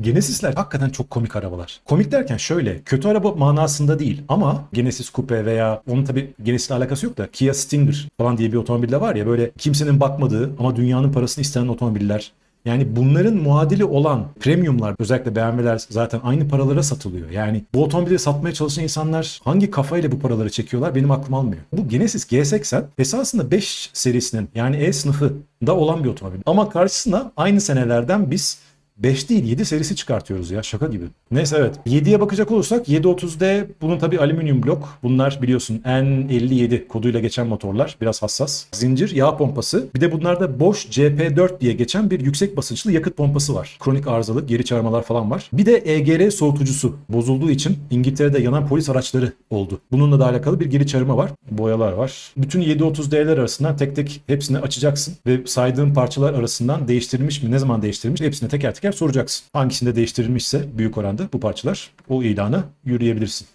Genesis'ler hakikaten çok komik arabalar. Komik derken şöyle, kötü araba manasında değil ama Genesis Coupe veya onun tabi Genesis'le alakası yok da Kia Stinger falan diye bir otomobil de var ya böyle kimsenin bakmadığı ama dünyanın parasını isteyen otomobiller. Yani bunların muadili olan premiumlar özellikle BMW'ler zaten aynı paralara satılıyor. Yani bu otomobilleri satmaya çalışan insanlar hangi kafayla bu paraları çekiyorlar benim aklım almıyor. Bu Genesis G80 esasında 5 serisinin yani E sınıfında olan bir otomobil. Ama karşısına aynı senelerden biz 5 değil 7 serisi çıkartıyoruz ya şaka gibi. Neyse evet 7'ye bakacak olursak 730D bunun tabi alüminyum blok. Bunlar biliyorsun N57 koduyla geçen motorlar biraz hassas. Zincir yağ pompası bir de bunlarda Bosch CP4 diye geçen bir yüksek basınçlı yakıt pompası var. Kronik arızalı geri çağırmalar falan var. Bir de EGR soğutucusu bozulduğu için İngiltere'de yanan polis araçları oldu. Bununla da alakalı bir geri çağırma var. Boyalar var. Bütün 730D'ler arasından tek tek hepsini açacaksın ve saydığın parçalar arasından değiştirilmiş mi ne zaman değiştirilmiş hepsini teker teker soracaksın. Hangisinde değiştirilmişse büyük oranda bu parçalar o ilana yürüyebilirsin.